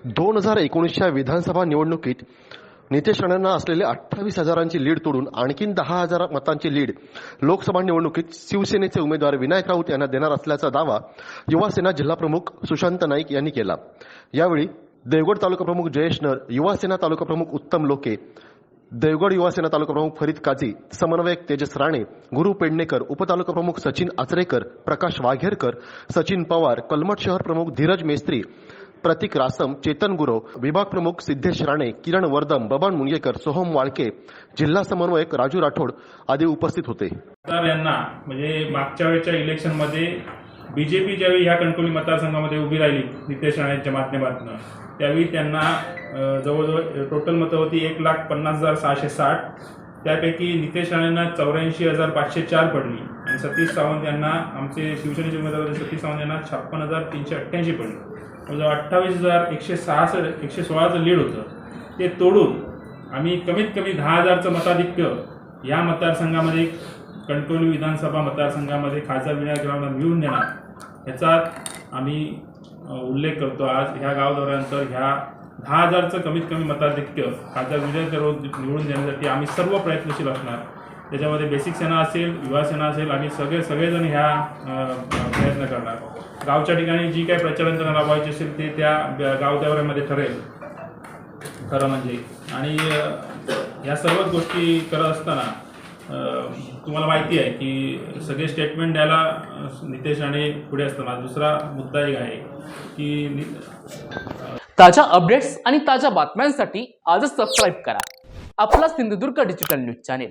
दोन हजार एकोणीसच्या विधानसभा निवडणुकीत नितेश राणेंना असलेले अठ्ठावीस हजारांची लीड तोडून आणखीन दहा हजार मतांची लीड लोकसभा निवडणुकीत शिवसेनेचे उमेदवार विनायक राऊत यांना देणार असल्याचा दावा युवासेना जिल्हाप्रमुख सुशांत नाईक यांनी केला. यावेळी देवगड तालुका प्रमुख जयेश नर युवासेना तालुका प्रमुख उत्तम लोके देवगड युवासेना तालुका प्रमुख फरीद काझी समन्वयक तेजस राणे गुरु पेडणेकर उपतालुका प्रमुख सचिन आचरेकर प्रकाश वाघेरकर सचिन पवार कलमट शहर प्रमुख धीरज मेस्त्री प्रतीक रासम चेतन गुरव विभाग प्रमुख सिद्धेश राणे किरण वर्दम बबन मुंगेकर सोहम वाळके जिल्हा समन्वयक राजू राठोड आदी उपस्थित होते. तर यांना म्हणजे मागच्या वेळच्या इलेक्शनमध्ये बीजेपी ज्यावेळी ह्या कणकवली मतदारसंघामध्ये उभी राहिली नितेश राणेंच्या माध्यमातून त्यावेळी त्यांना जवळजवळ टोटल मतं होती एक लाख पन्नास हजार सहाशे साठ. त्यापैकी नितेश राणेंना चौऱ्याऐंशी हजार पाचशे चार पडली आणि सतीश सावंत यांना आमचे शिवसेनेचे उमेदवार सतीश सावंत यांना छप्पन हजार तीनशे अठ्ठ्याऐंशी पडली. म्हणजे अठ्ठावीस हजार एकशे सहासष्ट एकशे सोळाचं लीड होतं. ते तोडून आम्ही कमीत कमी दहा हजारचं मताधिक्य या मतदारसंघामध्ये कणकवली विधानसभा मतदारसंघामध्ये खासदार विनायक रावना मिळवून देणार. याचा आम्ही उल्लेख करतो आज. ह्या गाव दौऱ्यानंतर ह्या दहा हजारचं कमीत कमी मताधिक्य खासदार विजय निवडून देण्यासाठी आम्ही सर्व प्रयत्नशील असणार. त्याच्यामध्ये बेसिक सेना असेल युवा सेना असेल आम्ही सगळे सगळेजण ह्या प्रयत्न करणार. गावच्या ठिकाणी जी काही प्रचलन राबवायची असेल ते त्या ग- गाव दौऱ्यामध्ये ठरेल. खरं म्हणजे. आणि ह्या सर्वच गोष्टी करत असताना तुम्हाला माहिती आहे की सगळे स्टेटमेंट द्यायला नितेश राणे पुढे असताना. दुसरा मुद्दा एक आहे की ताज्या अपडेट्स आणि ताज्या बातम्यांसाठी आजच सबस्क्राईब करा. आपला Sindhudurg digital news channel